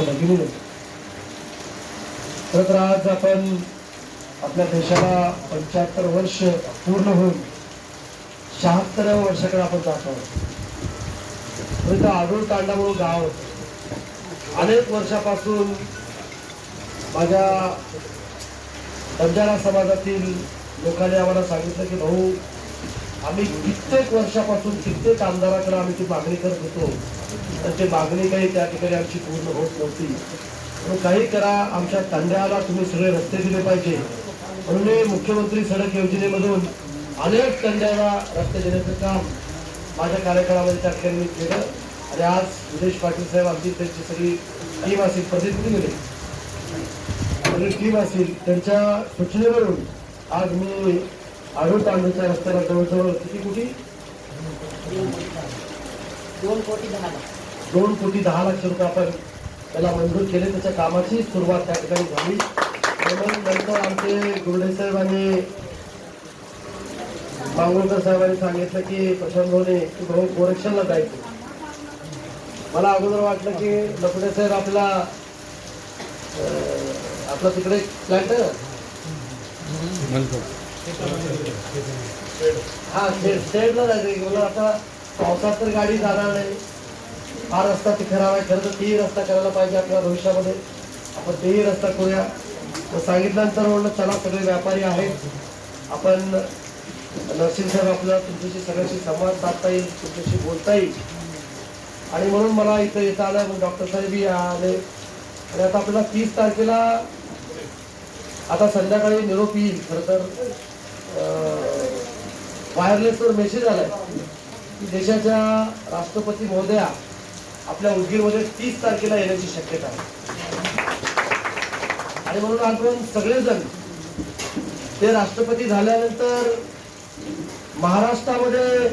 आपल्या खरं तर आज आपण आपल्या देशाला पंच्याहत्तर वर्ष पूर्ण होऊन शहात्तर वर्षाकडे आपण जात आहोत. खरं तर तांडा म्हणून गाव अनेक वर्षापासून माझ्या बंजारा समाजातील लोकांनी आम्हाला सांगितलं की भाऊ आम्ही कित्येक वर्षापासून कित्येक आमदाराकडे आम्ही ती मागणी करत होतो. तर ते मागणी काही त्या ठिकाणी आमची पूर्ण होत नव्हती. म्हणून काही करा आमच्या तांड्याला तुम्ही सगळे रस्ते दिले पाहिजे. म्हणून मुख्यमंत्री सडक योजनेमधून अनेक तांड्याला रस्ते देण्याचं काम माझ्या कार्यकाळामध्ये त्या ठिकाणी मी केलं. आणि आज विदेश पाटील साहेब आमची त्यांची सगळी टीम असेल प्रतिनिधी मिळेल सगळी टीम असेल त्यांच्या सूचनेवरून आज मी आडूळ तांडूच्या रस्त्याला जवळजवळ किती कोटी? दोन कोटी दहा लाख. दोन कोटी दहा लाख रुपये आपण त्याला मंजूर केले त्याच्या कामाची सुरुवात त्या ठिकाणी झाली. नंतर आमचे गुरुडे साहेब आणि मांगोळकर साहेबांनी सांगितलं की प्रशांत भाऊने की भाऊ गोरक्षणला जायचं. मला अगोदर वाटलं की लपडे साहेब आपला आपला तिकडे ना? हा शेड शेडला जायचं मला आता पावसात तर गाडी जाणार नाही. हा रस्ता ते खराब आहे खरं तर तेही रस्ता करायला पाहिजे आपल्या भविष्यामध्ये. आपण तेही रस्ता करूया. तर सांगितल्यानंतर म्हणलं चला सगळे व्यापारी आहेत. आपण नरसिंह साहेब आपल्याला तुमच्याशी सगळ्याशी संवाद साधता येईल तुमच्याशी बोलता येईल. आणि म्हणून मला इथं येता आलं मग डॉक्टर साहेबही आले. आणि आता आपल्याला तीस तारखेला आता संध्याकाळी निरोप येईल खरं तर. वायरलेसवर मेसेज आलाय की देशाच्या राष्ट्रपती महोदया आपल्या उदगीरमध्ये तीस तारखेला येण्याची शक्यता आहे. आणि म्हणून आपण सगळेजण ते राष्ट्रपती झाल्यानंतर महाराष्ट्रामध्ये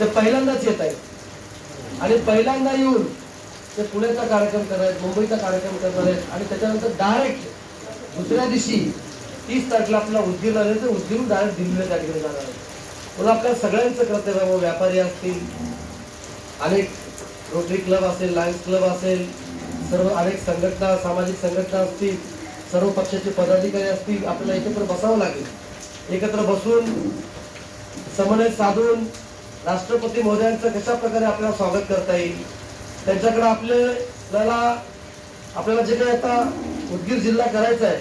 ते पहिल्यांदाच येत आहेत. आणि पहिल्यांदा येऊन ते पुण्याचा कार्यक्रम करत आहेत मुंबईचा कार्यक्रम करणार आहेत. आणि त्याच्यानंतर डायरेक्ट दुसऱ्या दिवशी तीस तारखेला आपला उद्योग आले तर उद्योग डायरेक्ट दिल्लीला त्या ठिकाणी जाणार आहे म्हणून आपल्या सगळ्यांचं कर्तव्य आहे. व्यापारी असतील अनेक रोटरी क्लब असेल लायन्स क्लब असेल सर्व अनेक संघटना सामाजिक संघटना असतील सर्व पक्षाचे पदाधिकारी असतील आपल्याला एकत्र बसावं लागेल एकत्र बसून समन्वय साधून राष्ट्रपती महोदयांचं कशा प्रकारे आपल्याला स्वागत करता येईल त्यांच्याकडे आपल्याला आपल्याला जे काही आता उदगीर जिल्हा करायचा आहे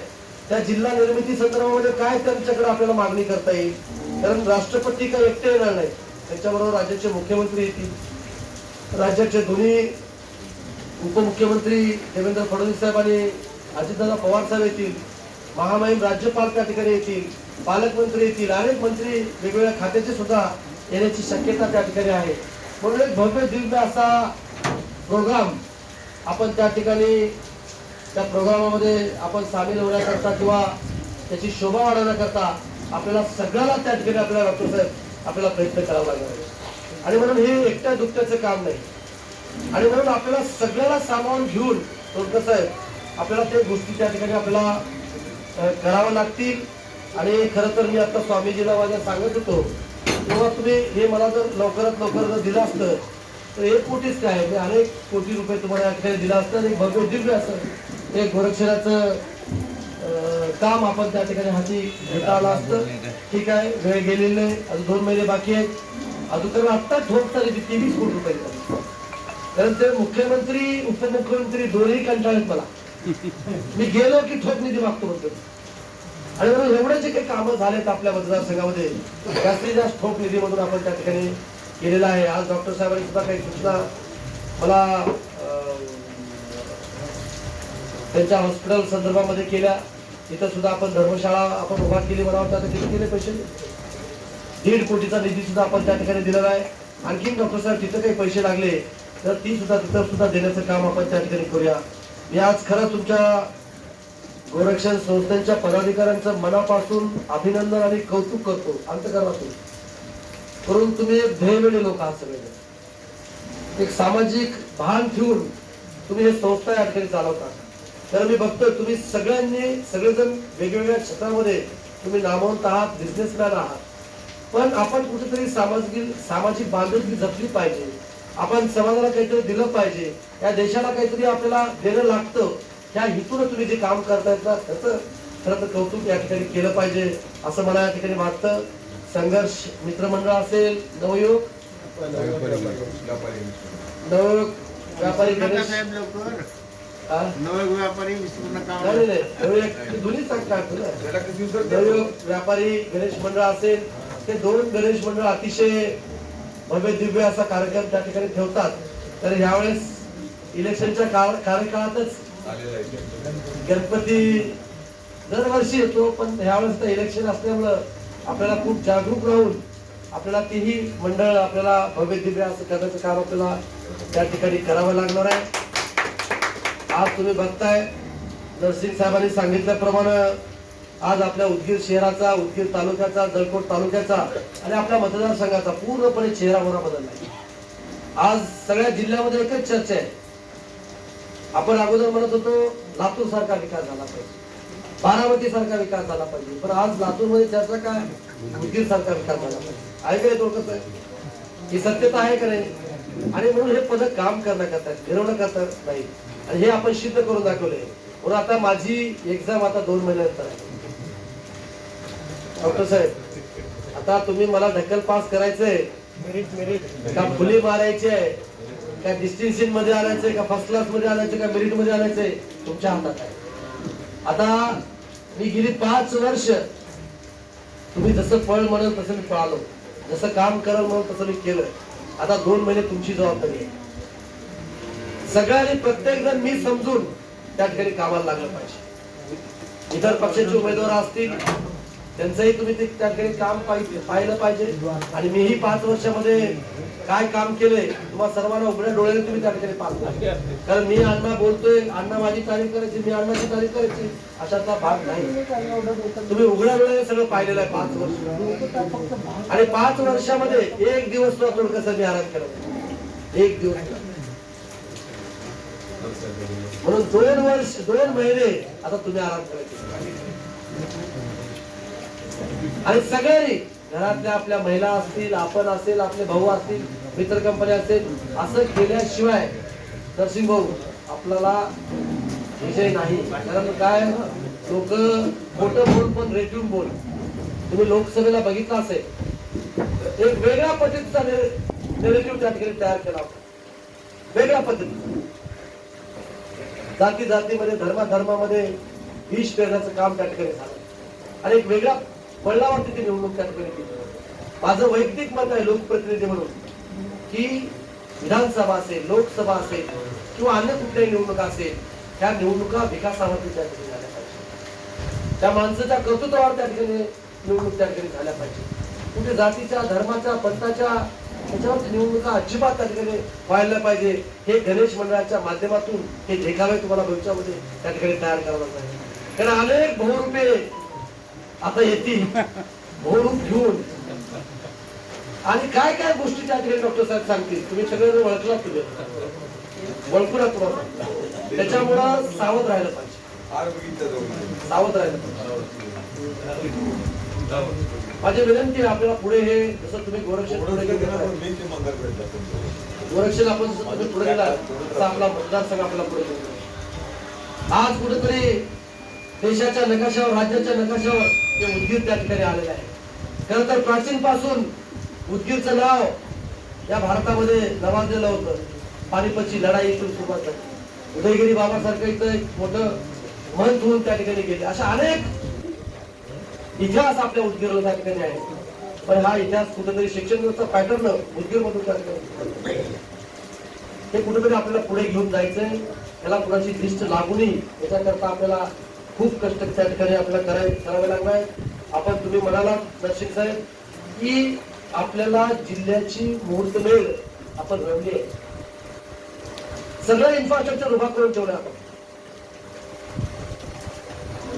त्या जिल्हा निर्मिती संदर्भामध्ये काय त्यांच्याकडे आपल्याला मागणी करता येईल? कारण राष्ट्रपती काय एकटे येणार नाही त्याच्याबरोबर राज्याचे मुख्यमंत्री येतील. राज्याचे दोन्ही उपमुख्यमंत्री देवेंद्र फडणवीस साहेब आणि अजितदादा पवार साहेब येतील. महामहिम राज्यपाल त्या ठिकाणी येतील. पालकमंत्री येतील. अनेक मंत्री वेगवेगळ्या खात्याचे सुद्धा येण्याची शक्यता त्या ठिकाणी आहे. म्हणून एक भव्य दिव्य असा प्रोग्राम आपण त्या ठिकाणी त्या प्रोग्रामामध्ये आपण सामील होण्याकरता किंवा त्याची शोभा वाढवण्याकरता आपल्याला सगळ्याला त्या ठिकाणी आपल्याला डॉक्टर साहेब आपल्याला प्रयत्न करावा लागणार आहे. आणि म्हणून हे एकट्या दुकट्याचं काम नाही. आणि म्हणून आपल्याला सगळ्याला सामावून घेऊन डॉक्टर साहेब आपल्याला त्या गोष्टी त्या ठिकाणी आपल्याला करावं लागतील. आणि खरं तर मी आता स्वामीजीला माझ्या सांगत होतो तेव्हा तुम्ही हे मला जर लवकरात लवकर जर दिलं असतं तर एक कोटीच काय मी अनेक कोटी रुपये तुम्हाला या ठिकाणी दिलं असतं आणि भव्य दिव्य असतं. ते गोरक्षणाचं काम आपण त्या ठिकाणी हाती घेता आलं असतं. ठीक आहे वेळ गेलेली नाही. अजून दोन महिने बाकी आहेत. अजून तर आत्ता ठोक झाली तेवीस कोटी रुपये कारण ते मुख्यमंत्री उपमुख्यमंत्री दोन्ही कंटाळत मला. मी गेलो की ठोक निधी मागतो म्हणतो. आणि म्हणून एवढे जे काही कामं झालेत आपल्या मतदारसंघामध्ये जास्तीत जास्त ठोक निधीमधून आपण त्या ठिकाणी केलेला आहे. आज डॉक्टर साहेबांनी सुद्धा काही सूचना मला त्यांच्या हॉस्पिटल संदर्भामध्ये केल्या. इथं सुद्धा आपण धर्मशाळा आपण उभा केली मला वाटतं. आता किती केले पैसे? दीड कोटीचा निधी सुद्धा आपण त्या ठिकाणी दिलेला आहे. आणखीन डॉक्टर साहेब तिथं काही पैसे लागले तर ती सुद्धा तिथं सुद्धा देण्याचं काम आपण त्या ठिकाणी करूया. मी आज खरं तुमच्या गोरक्षण संस्थांच्या पदाधिकाऱ्यांचं मनापासून अभिनंदन आणि कौतुक करतो. अंतकरणातून. परंतु तुम्ही एक ध्येयवेळी लोक आहात सगळे एक सामाजिक भान ठेवून तुम्ही हे संस्था या ठिकाणी चालवता. तर मी बघतोय तुम्ही सगळ्यांनी सगळेजण वेगवेगळ्या क्षेत्रामध्ये तुम्ही नामवंत आहात बिझनेसमॅन आहात. पण आपण कुठेतरी सामाजिक सामाजिक बांधिलकी जपली पाहिजे. आपण समाजाला काहीतरी दिलं पाहिजे. या देशाला काहीतरी आपल्याला देणं लागतं. त्या हेतून तुम्ही जे काम करतायत ना त्याचं खरं तर कौतुक या ठिकाणी केलं पाहिजे असं मला या ठिकाणी वाटतं. संघर्ष मित्रमंडळ असेल नवयुग नवयुग व्यापारी व्यापारी विस्तीर्ण काम नाही नाही, नाही नवयुग दोन्ही सांगता येतं ना. नवयुग व्यापारी गणेश मंडळ असेल ते दोन गणेश मंडळ अतिशय भव्य दिव्य असा कार्यक्रम त्या ठिकाणी ठेवतात. तर यावेळेस इलेक्शनच्या काळ कार्यकाळातच गणपती दरवर्षी येतो पण यावेळेस तर इलेक्शन असल्यामुळं आपल्याला खूप जागरूक राहून आपल्याला तीही मंडळ आपल्याला भव्य दिव्य असं करण्याचं काम आपल्याला त्या ठिकाणी करावं लागणार आहे. आज तुम्ही बघताय नरसिंग साहेबांनी सांगितल्याप्रमाणे आज आपल्या उदगीर शहराचा उदगीर तालुक्याचा जळकोट तालुक्याचा आणि आपल्या मतदारसंघाचा पूर्णपणे चेहरा मोहरा बदलला आज सगळ्या जिल्ह्यामध्ये एकच चर्चा आहे. आपण अगोदर म्हणत होतो लातूर सारखा विकास झाला पाहिजे. बारामती सारखा विकास झाला पाहिजे. पण आज लातूरमध्ये चर्चा काय? उदगीर सारखा विकास झाला पाहिजे. आहे का तो कसं आहे ही सत्यता आहे का नाही? आणि म्हणून हे पद काम करण्याकरता फिरवण्याकरता नाही. हे आपण सिद्ध करून दाखवले. म्हणून आता माझी एक्झाम आता दोन महिन्यानंतर आहे. डॉक्टर साहेब आता तुम्ही मला ढकल पास करायचंय. का फुली मारायची आहे? का डिस्टिंक्शनमध्ये आणायचंय? का फर्स्ट क्लासमध्ये आणायचं का मेरिटमध्ये आणायचंय? तुमच्या हातात आहे. आता मी गेली पाच वर्ष तुम्ही जसं पळ म्हणाल तसं मी पळालो. जसं काम कराल म्हणून तसं मी केलं. आता दोन महिने तुमची जबाबदारी आहे. सगळ्यांनी प्रत्येक जण मी समजून त्या ठिकाणी कामाला लागलं पाहिजे. इतर पक्षाचे उमेदवार असतील त्यांचंही तुम्ही ते त्या ठिकाणी काम पाहिजे पाहिलं पाहिजे. आणि मीही पाच वर्षामध्ये काय काम केलंय तुम्हाला सर्वांना उघड्या डोळ्याने तुम्ही त्या ठिकाणी पाहता. कारण मी अण्णा बोलतोय अण्णा माझी तारीफ करायची मी अण्णाची तारीफ करायची अशातला भाग नाही. तुम्ही उघड्या डोळ्याने सगळं पाहिलेलं आहे पाच वर्ष. आणि पाच वर्षामध्ये एक दिवस सुद्धा कसं मी आराम करत एक दिवस. म्हणून दोन वर्ष दोन महिने आता तुम्ही आराम करायचे. आणि सगळ्यांनी घरातल्या आपल्या महिला असतील आपण असेल आपले भाऊ असतील मित्र कंपनी असेल असं केल्याशिवाय नरसिंह भाऊ आपल्याला विषय नाही. कारण काय? लोक मोठं बोल पण रेटून बोल. तुम्ही लोकसभेला बघितलं असेल. एक वेगळ्या पद्धतीचा नेरेटिव्ह त्या ठिकाणी तयार केला होता. वेगळ्या पद्धतीचा. जाती जातीमध्ये धर्मा धर्मामध्ये विष पेरण्याचं काम त्या ठिकाणी झालं. आणि एक वेगळ्या बळावरती ती निवडणूक त्या ठिकाणी केली माझं वैयक्तिक मत आहे लोकप्रतिनिधी म्हणून की विधानसभा असेल लोकसभा असेल किंवा अन्य कुठल्याही निवडणुका असेल त्या निवडणुका विकासावरती त्या ठिकाणी झाल्या पाहिजे. त्या माणसाच्या कर्तृत्वावर त्या ठिकाणी निवडणूक त्या ठिकाणी झाल्या पाहिजे. कुठे जातीच्या धर्माच्या पंथाच्या त्याच्यावर निवडणुका अजिबात त्या ठिकाणी व्हायला पाहिजे. हे गणेश मंडळाच्या माध्यमातून हे देखावे तुम्हाला भविष्यामध्ये त्या ठिकाणी तयार करायला पाहिजे कारण अनेक बहुरूपे आता येतील. बहुरूप घेऊन. आणि काय काय गोष्टी त्या ठिकाणी डॉक्टर साहेब सांगतील? तुम्ही सगळे जण ओळखलात तुम्ही. ओळखू ना तुम्हाला. त्याच्यामुळं सावध राहिलं पाहिजे. सावध राहिलं पाहिजे. माझी विनंती आहे आपल्याला पुढे हे जसं तुम्ही गोरक्षण पुढे गोरक्षण आपण जसं तुम्ही पुढे गेला तसं आपला मतदारसंघ आपल्याला पुढे. आज कुठेतरी देशाच्या नकाशावर राज्याच्या नकाशावर ते उदगीर त्या ठिकाणी आलेलं आहे. खरं तर प्राचीन पासून उदगीरचं नाव या भारतामध्ये नावाजलेलं होतं. पानिपतची लढाई इथून सुरुवात झाली. उदयगिरी बाबासारखं इथं एक मोठं महत्त्व होऊन त्या ठिकाणी गेले. अशा अनेक इतिहास आपल्या उदगीरला त्या ठिकाणी आहे. पण हा इतिहास कुठेतरी शिक्षण व्यवस्था पॅटर्न उदगीर मधून त्या ठिकाणी हे कुठेतरी आपल्याला पुढे घेऊन जायचंय. त्याला कुणाची लिस्ट लागू नये याच्याकरता आपल्याला खूप कष्ट त्या ठिकाणी आपल्याला कराय करावे लागणार आपण तुम्ही म्हणाला दर्शक साहेब की आपल्याला जिल्ह्याची मुहूर्तमेळ आपण रमली आहे. सगळं इन्फ्रास्ट्रक्चर उभा करून ठेवलं आपण.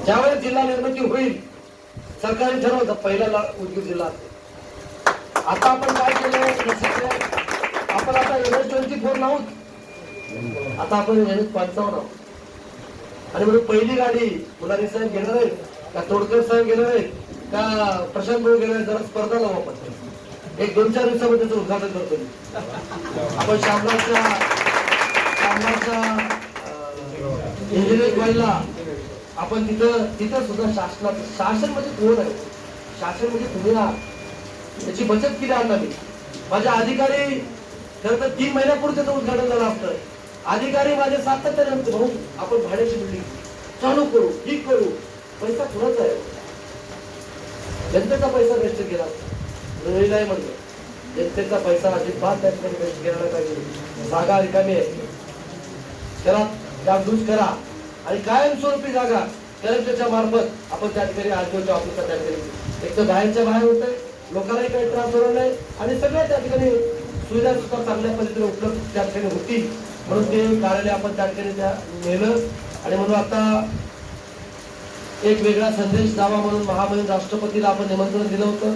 ज्यावेळेस जिल्हा निर्मिती होईल सरकारने ठरवलं पहिला उद्योग उदगीर जिल्हा आता आपण काय केलं आपण आता एन ट्वेंटी फोर आहोत. आता आपण एन पंचावन्न आहोत. आणि म्हणून पहिली गाडी मुलानी साहेब घेणार आहेत का तोडकर साहेब घेणार आहेत का प्रशांत भाऊ घेणार जरा स्पर्धा लावू आपण. एक दोन चार दिवसामध्ये त्याचं उद्घाटन करतो मी. आपण शामरावच्या शामरावच्या इंजिनिअरिंग कॉलेजला आपण तिथं तिथं सुद्धा शासनाचं शासन म्हणजे कोण आहे? शासन म्हणजे तुम्ही आहात. त्याची बचत केली आता मी. माझ्या अधिकारी खरं तर तीन महिन्यापूर्वी त्याचं उद्घाटन झालं असतं अधिकारी माझे सातत्याने भाऊ आपण भाड्याची बिल्डिंग चालू करू ठीक करू. पैसा कुणाचा आहे. जनतेचा पैसा वेस्ट केला. नाही म्हणलं. जनतेचा पैसा अजिबात त्या ठिकाणी वेस्ट केला पाहिजे. जागा रिकामी आहे. त्याला डागडूज करा. आणि कायमस्वरूपी जागा कलेक्टरच्या मार्फत आपण त्या ठिकाणी आरटीओच्या ऑफिसला त्या ठिकाणी एक तर बाहेरच्या बाहेर होतंय लोकांनाही काही त्रास होणार नाही आणि सगळ्या त्या ठिकाणी सुविधा सुद्धा चांगल्या पद्धतीने उपलब्ध त्या ठिकाणी होतील. म्हणून ते कार्यालय आपण त्या ठिकाणी त्या नेलं. आणि म्हणून आता एक वेगळा संदेश द्यावा म्हणून महामहिम राष्ट्रपतीला आपण निमंत्रण दिलं होतं.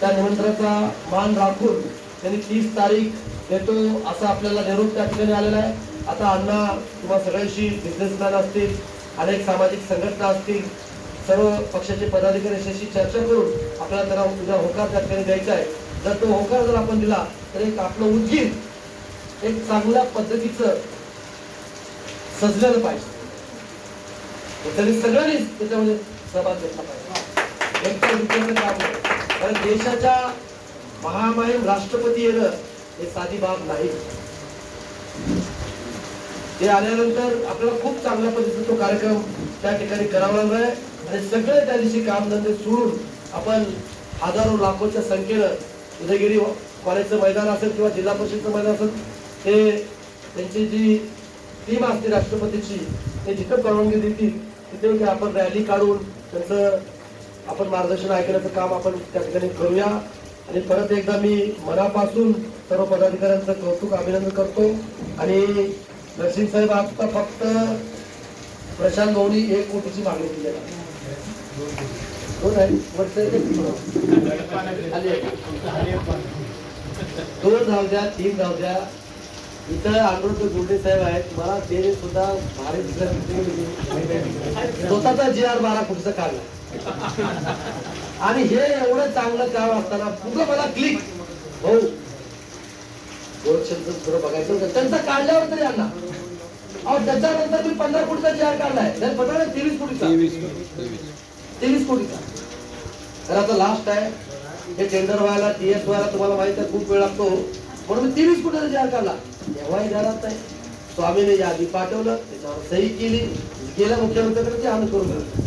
त्या निमंत्रणाचा मान राखून त्यांनी तीस तारीख देतो असा आपल्याला निरोप त्या ठिकाणी आलेला आहे. आता अण्णा किंवा सगळ्यांशी बिझनेसमॅन असतील अनेक सामाजिक संघटना असतील सर्व पक्षाचे पदाधिकारी याच्याशी चर्चा करून आपल्याला त्याला उद्या होकार त्या ठिकाणी द्यायचा आहे. जर तो होकार जर आपण दिला तर एक आपलं उद्गीर एक चांगल्या पद्धतीचं सजलेलं पाहिजे. तरी सगळ्यांनीच त्याच्यामध्ये सहभाग घेतला पाहिजे. एकटा विचारायचं कारण देशाच्या महामहिम राष्ट्रपती येणं हे साधी बाब नाही. ते आल्यानंतर आपल्याला खूप चांगल्या पद्धतीचा तो कार्यक्रम त्या ठिकाणी करावा लागणार आहे. आणि सगळे त्या दिवशी कामधंदे सोडून आपण हजारो लाखोच्या संख्येनं उदयगिरी कॉलेजचं मैदान असेल किंवा जिल्हा परिषदचं मैदान असेल ते त्यांची जी टीम असते राष्ट्रपतीची ते जिथं परवानगी देतील तिथे आपण रॅली काढून त्यांचं आपण मार्गदर्शन ऐकण्याचं काम आपण त्या ठिकाणी करूया. आणि परत एकदा मी मनापासून सर्व पदाधिकाऱ्यांचं कौतुक अभिनंदन करतो. आणि नरसिंग साहेब आता फक्त प्रशांत भाऊनी एक कोटीची मागणी केली आहे. दोन आहे? जाऊ द्या तीन जाऊ द्या. इथं अनुरुद्ध गुंडे साहेब आहेत. मला ते सुद्धा भारी स्वतःचा जी आर बारा कुठचा काढला. आणि हे एवढं चांगलं काम असताना पुढं मला क्लिक भाऊ गोरक्षणचं थोडं बघायचं त्यांचा काढल्यावर तरी आणला. अहो त्याच्यानंतर मी पंधरा कोटीचा आर काढलाय. नाही पंधरा तेवीस कोटीचा. तेवीस कोटीचा. तर आता लास्ट आहे. हे टेंडर व्हायला टीएस व्हायला तुम्हाला माहिती आहे खूप वेळ लागतो. म्हणून मी तेवीस कोटीचा आर काढला. तेव्हाही जाणार नाही. स्वामीने यादी पाठवलं त्याच्यावर सही केली. गेल्या मुख्यमंत्र्यांकडे ते आम्ही करून घेतलं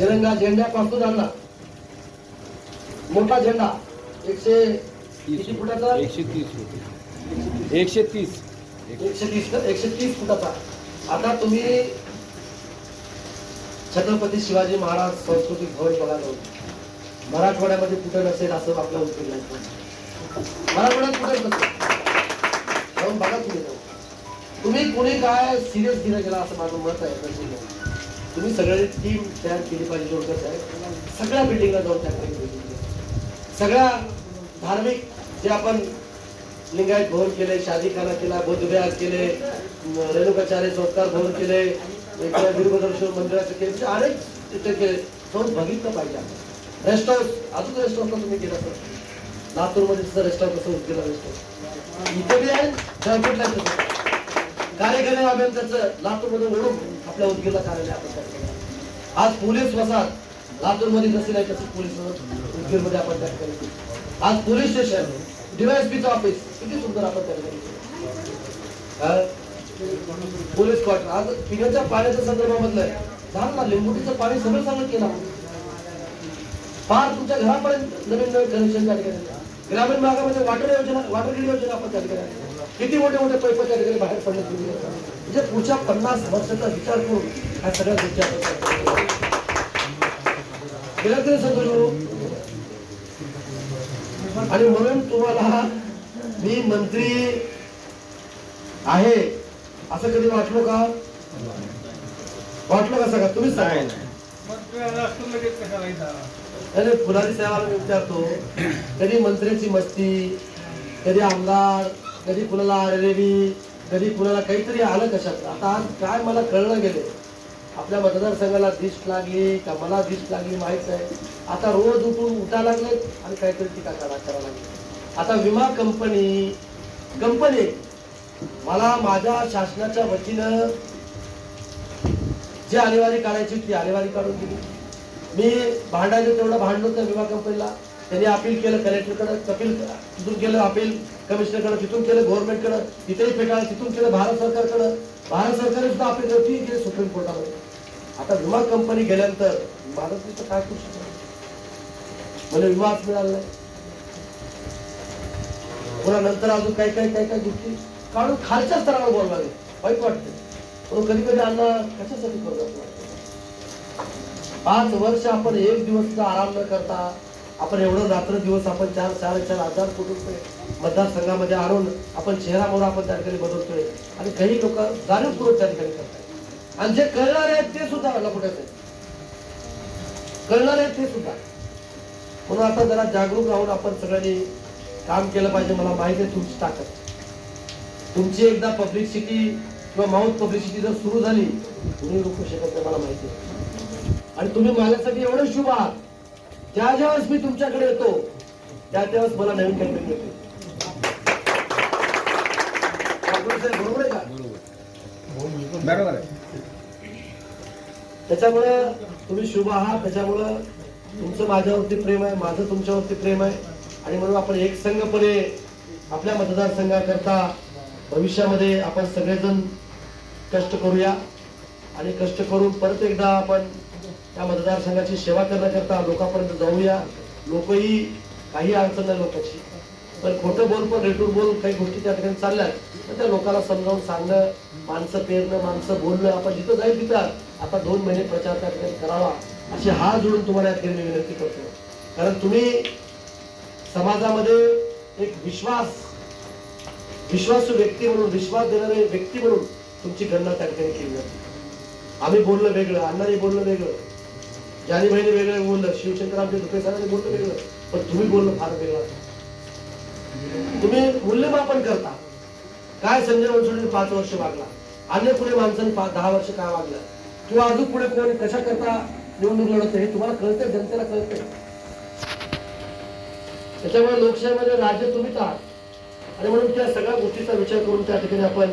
तिरंगा झेंड्यापासून आणला मोठा झेंडा. एकशे किती फुटाचा? एकशे तीस एकशे तीस. एकशे तीस एकशे तीस फुटाचा. आता तुम्ही छत्रपती शिवाजी महाराज सांस्कृतिक भवन बघायला होते मराठवाड्यामध्ये कुठे नसेल असं आपलं उत्तर नाही. मराठवाड्यात कुठे नसेल? जाऊन बघा तुम्ही. तुम्ही कोणी काय सिरियस घेणं गेला असं माझं मत आहे. तुम्ही सगळ्यांनी टीम तयार केली पाहिजे जोडकर साहेब सगळ्या बिल्डिंगला जाऊन त्या सगळ्या धार्मिक जे आपण लिंगायत भवन केले शादीखाना केला बुद्धविहार केले रेणुकाचार्य संस्कार भवन केले वीरभद्रेश्वर मंदिराचं केले म्हणजे अनेक तिथे केले. जाऊन बघितलं पाहिजे आपण. रेस्ट हाऊस अजून रेस्ट हाऊसला तुम्ही केला तर लातूरमध्ये तिथं रेस्ट हाऊस कसं केलं. रेस्ट हाऊस इथे बी आहे जयपूरला कार्यक्रम आम्ही त्याचं लातूरमध्ये ओढून आपल्या उदगीरला कार्यालय आपण आज पोलीस वसाहत लातूरमध्ये जसे नाही तसे पोलीस उदगीरमध्ये आपण त्या ठिकाणी आज पोलीस स्टेशन डीवायएसपीचं ऑफिस किती सुंदर आपण त्या ठिकाणी पोलीस क्वार्टर आज पिण्याच्या पाण्याच्या संदर्भामधलं आहे. झालं ना लिंबुटीचं पाणी सगळं सांगत केलं. फार तुमच्या घरापर्यंत नवीन नवीन कनेक्शन त्या ठिकाणी ग्रामीण भागामध्ये वाटर योजना वाटर ग्रीड योजना आपण त्या ठिकाणी किती मोठे मोठे पैप त्या ठिकाणी बाहेर पडले तुम्ही? म्हणजे पुढच्या पन्नास वर्षाचा विचार करून ह्या सगळ्या गोष्टी आपण संतोष आणि म्हणून तुम्हाला मी मंत्री आहे असं कधी वाटलो का? वाटलं कसं का? तुम्हीच सांगा. अरे फुलारी साहेबाला मी विचारतो कधी मंत्र्याची मस्ती कधी आमदार कधी कुणाला आरेली कधी कुणाला काहीतरी आलं कशात? आता आज काय मला कळलं गेले आपल्या मतदारसंघाला दिष्ट लागली का मला दिष्ट लागली माहीत आहे आता रोज उठून उठा लागले आणि काहीतरी टीका करा करायला लागले आता विमा कंपनी कंपनी मला माझ्या शासनाच्या वतीनं जी आणेवारी काढायची ती आणेवारी काढून दिली. मी भांडायचं तेवढं भांडलो त्या विमा कंपनीला. त्यांनी अपील केलं कलेक्टरकडे कपिल तिथून केलं अपील कमिशनरकडे तिथून केलं गव्हर्नमेंटकडे तिथेही फेटाळलं तिथून केलं भारत सरकारकडे. भारत सरकारने सुद्धा अपील केलं ती केली सुप्रीम कोर्टामध्ये. आता विमा कंपनी गेल्यानंतर भारत तिथं काय करू शकतो? मला विमाच मिळाला नाही. पुन्हा नंतर अजून काही काही काही काही गोष्टी काढून खालच्या स्तरावर बोलायला वाईट वाटते पण कधी कधी अण्णा कशासाठी करतो पाच वर्ष आपण एक दिवस आराम न करता आपण एवढं रात्र दिवस आपण चार चार चार हजार कोटी रुपये मतदारसंघामध्ये आणून आपण चेहरामोहरा आपण त्या ठिकाणी बदलतोय. आणि काही लोक जाणीवपूर्वक त्या ठिकाणी करतात आणि जे कळणार आहेत ते सुद्धा लपट्याच आहेत कळणार आहेत ते सुद्धा. म्हणून आता जरा जागरूक राहून आपण सगळ्यांनी काम केलं पाहिजे. मला माहिती आहे तुमची ताकद. तुमची एकदा पब्लिसिटी किंवा माउथ पब्लिसिटी जर सुरू झाली तुम्ही रोखू शकत नाही मला माहिती आहे. आणि तुम्ही माझ्यासाठी एवढे शुभ आहात. ज्या ज्यावेळेस मी तुमच्याकडे येतो त्या त्यावेळेस मला नवीन काहीतरी मिळते. बरोबर आहे का? बरोबर आहे. त्याच्यामुळं तुम्ही शुभ आहात त्याच्यामुळं तुमचं माझ्यावरती प्रेम आहे माझं तुमच्यावरती प्रेम आहे. आणि म्हणून आपण एक संघपणे आपल्या मतदारसंघाकरता भविष्यामध्ये आपण सगळेजण कष्ट करूया. आणि कष्ट करून परत एकदा आपण त्या मतदारसंघाची सेवा करण्याकरता लोकांपर्यंत जाऊया. लोकही काही अडचण नाही लोकांची. पण खोटं बोल पण रेटून बोल काही गोष्टी त्या ठिकाणी चालल्यात. तर त्या लोकांना समजावून सांगणं माणसं पेरणं माणसं बोलणं आपण जिथं जाईल तिथं आता दोन महिने प्रचार त्या ठिकाणी करावा. अशी हा जोडून तुम्हाला या ठिकाणी विनंती करतो कारण तुम्ही समाजामध्ये एक विश्वास विश्वासू व्यक्ती म्हणून विश्वास देणारे व्यक्ती म्हणून तुमची गणना त्या ठिकाणी केली जाते. आम्ही बोललं वेगळं अण्णाने बोललं वेगळं. ज्याने बहिणी वेगळं बोललं शिवशंकर आमचे दुखे सरांनी बोललं वेगळं पण तुम्ही बोललं फार वेगळं तुम्ही मूल्यमापन करता. काय संजय बनसोडे पाच वर्ष वागला? अन्य पुढे माणसाने पाच दहा वर्ष काय वागलं? किंवा अजून पुढे कोण कशा करता निवडणूक लढवतं हे तुम्हाला कळतंय जनतेला कळतंय. त्याच्यामुळे लोकशाहीमध्ये राज्य तुम्हीच आहात. आणि म्हणून त्या सगळ्या गोष्टीचा विचार करून त्या ठिकाणी आपण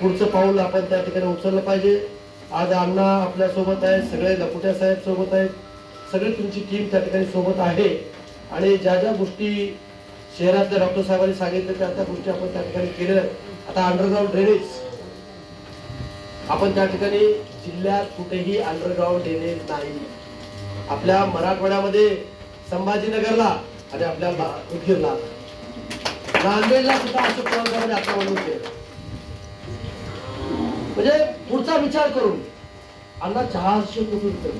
पुढचं पाऊल आपण त्या ठिकाणी उचललं पाहिजे. आज अण्णा आपल्यासोबत आहेत सगळे लपुट्या साहेब सोबत आहेत सगळी तुमची टीम त्या ठिकाणी सोबत आहे. आणि ज्या ज्या गोष्टी शहरातल्या डॉक्टर साहेबांनी सांगितलं त्या त्या गोष्टी आपण त्या ठिकाणी केलेल्या आहेत. आता अंडरग्राऊंड ड्रेनेज आपण त्या ठिकाणी जिल्ह्यात कुठेही अंडरग्राऊंड ड्रेनेज नाही. आपल्या मराठवाड्यामध्ये संभाजीनगरला आणि आपल्या उदगीरला. नांदेडला सुद्धा अशोक चव्हाण आता म्हणून केलं म्हणजे पुढचा विचार करून. अण्णा चारशे कोटी रुपये.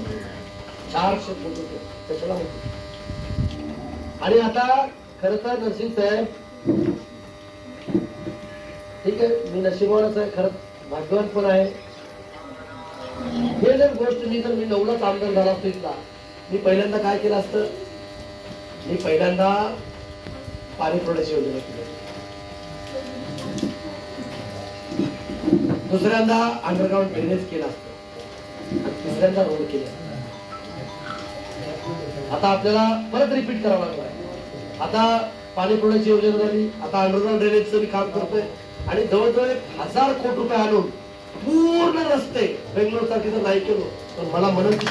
चारशे कोटी रुपये. कशाला म्हणतो आणि आता खर तर नरसिंग साहेब ठीक आहे मी नशिबवानच आहे खरं भाग्यवान पण आहे. हे जर गोष्ट मी जर मी नवलाच आमदार झाला असतो इथला मी पहिल्यांदा काय केलं असतं? मी पहिल्यांदा पाणी पुरवठ्याची योजना केली. दुसऱ्यांदा अंडरग्राऊंड ड्रेनेज केलं असतं. तिसऱ्यांदा रोड केले आता आपल्याला परत रिपीट करावं लागणार आहे. आता पाणी पुरवण्याची योजना झाली आता अंडरग्राऊंड ड्रेनेजचं मी काम करतोय. आणि जवळजवळ एक हजार कोटी रुपये आणून पूर्ण रस्ते बेंगलोर सारखे जर नाही केलो तर मला म्हणत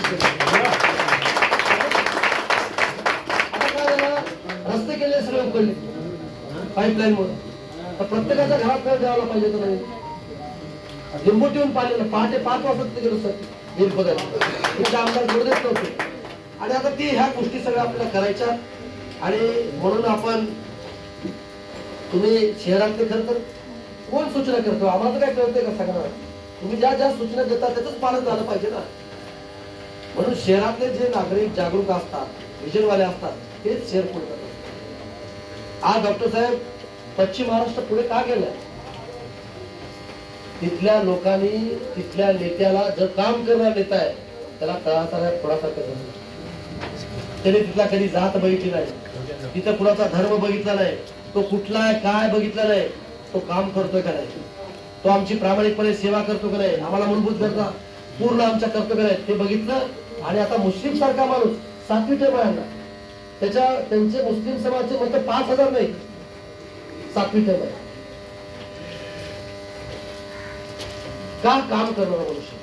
रस्ते केले सगळे उकडले. पाईपलाईन मुळे तर प्रत्येकाच्या घरात द्यायला पाहिजे तर नाही. लिंबू ठेवून पाहिलेलं पहाटे पाच वाजता तिथे गेलो सर वीर बघायला आमदार जोडत नव्हते आणि आता ती ह्या गोष्टी सगळ्या आपल्याला करायच्या आणि म्हणून आपण तुम्ही शहरातले खरं तर कोण सूचना करतो आम्हाला काय कळतंय का सगळं तुम्ही ज्या ज्या सूचना देता त्याच पालन झालं पाहिजे ना म्हणून शहरातले जे नागरिक जागरूक असतात विजनवाले असतात तेच शहर पुढे करतात आज डॉक्टर साहेब पश्चिम महाराष्ट्र पुढे का गेलं तिथल्या लोकांनी तिथल्या नेत्याला जर काम करणार नेता आहे त्याला तळाचा थोडासा करत त्याने तिथला कधी जात बघितली नाही. तिथं कुणाचा धर्म बघितला नाही. तो कुठला आहे काय बघितला नाही तो काम करतोय का नाही? तो आमची प्रामाणिकपणे सेवा करतो का नाही? आम्हाला मूलभूत गरजा पूर्ण आमच्या कर्तव्य नाही ते बघितलं आणि आता मुस्लिम सारखा माणूस सातवी टेम आहे त्याच्या त्यांचे मुस्लिम समाजचे मत पाच हजार नाही. सातवी टेम आहे का काम करणारा मनुष्य.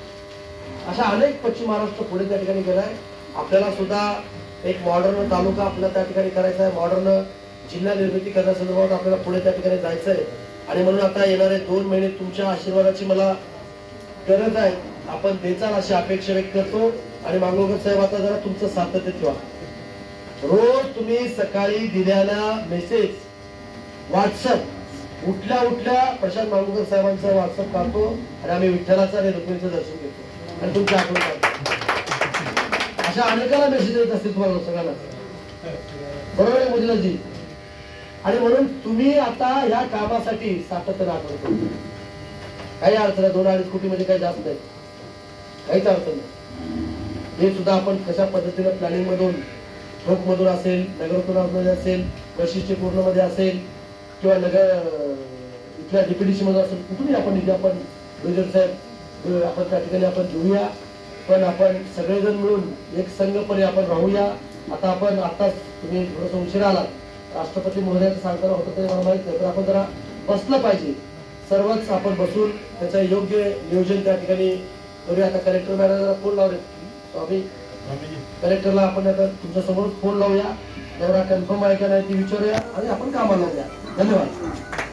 अशा अनेक पश्चिम महाराष्ट्र पुढे त्या ठिकाणी गेलाय. आपल्याला सुद्धा एक मॉडर्न तालुका आपल्याला त्या ठिकाणी करायचा आहे. मॉडर्न जिल्हा निर्मिती करण्यासंदर्भात आपल्याला पुढे त्या ठिकाणी जायचं आहे. आणि म्हणून आता येणारे दोन महिने तुमच्या आशीर्वादाची मला गरज आहे. आपण देचाल अशी अपेक्षा व्यक्त करतो. आणि मांगोकर साहेब आता जरा तुमचं सातत्य ठेवा. रोज तुम्ही सकाळी दिलेला मेसेज व्हॉट्सअप उठल्या उठल्या प्रशांत मांगोकर साहेबांचा व्हॉट्सअप पाहतो आणि आम्ही विठ्ठलाचं आणि रुक्मिणीचं दर्शन घेतो. आणि तुमच्या आठवण अशा अनेकाला मेसेज येत असतील तुम्हाला सगळ्यांना. बरोबर आहे मोदीलाजी आणि म्हणून तुम्ही आता या कामासाठी सातत्यानं आठवण काही अर्थ नाही. दोन अडीच कोटी मध्ये काही जास्त नाही. काहीच अर्थ नाही. हे सुद्धा आपण कशा पद्धतीनं प्लॅनिंग मधून ठोक मधून असेल नगरोत्तरामध्ये असेल वैशिष्ट्य पूर्णमध्ये असेल किंवा नगर इथल्या मध्ये असेल कुठूनही आपण निधी आपण गुजर साहेब आपण त्या ठिकाणी आपण देऊया पण आपण सगळेजण मिळून एक संघपणे आपण राहूया. आता आपण आताच तुम्ही थोडस उशिरा आलात. राष्ट्रपती महोदयाचं सांगताना होतं ते मला माहीत नाही पण आपण जरा बसलं पाहिजे. सर्वच आपण बसून त्याचं योग्य नियोजन त्या ठिकाणी करूया. आता कलेक्टर मॅडमला फोन लावले स्वामी कलेक्टरला आपण आता तुमच्यासमोर फोन लावूया. दौरा कन्फर्म आहे का नाही ती विचारूया आणि आपण कामाला लावूया धन्यवाद.